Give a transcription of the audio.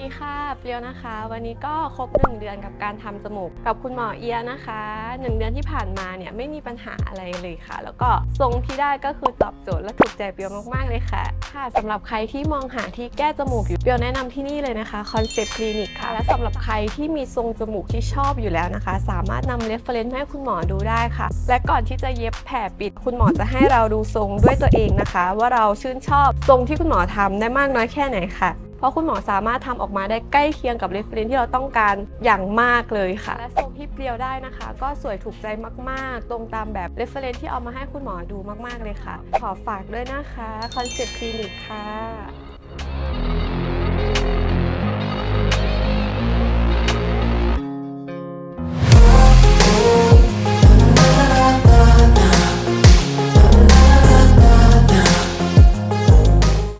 ดีค่ะ เปรียวนะคะ วันนี้ก็ครบ 1 เดือนกับการทำจมูก กับคุณหมอเอียนะคะ 1 เดือนที่ผ่านมาเนี่ยไม่มีปัญหาอะไรเลยค่ะ แล้วก็ทรงที่ได้ก็คือตอบโจทย์และถูกใจเปรียวมากๆเลยค่ะ ค่ะสำหรับใครที่มองหาที่แก้จมูกอยู่เปรียวแนะนำที่นี่เลยนะคะคอนเซปต์คลินิกค่ะ และสำหรับใครที่มีทรงจมูกที่ชอบอยู่แล้วนะคะ สามารถนำเรฟเฟรนซ์ให้คุณหมอดูได้ค่ะ และก่อนที่จะเย็บแผลปิด คุณหมอจะให้เราดูทรงด้วยตัวเองนะคะ ว่าเราชื่นชอบทรงที่คุณหมอทำได้มากน้อยแค่ไหนค่ะ เพราะคุณหมอสามารถทำออกมาได้ใกล้เคียงกับเรฟเฟรนที่เราต้องการอย่างมากเลยค่ะ และทรงที่เปรียวได้นะคะ ก็สวยถูกใจมากๆ ตรงตามแบบเรฟเฟรนที่เอามาให้คุณหมอดูมากๆเลยค่ะ ขอฝากด้วยนะคะคอนเซ็ปต์คลินิกค่ะ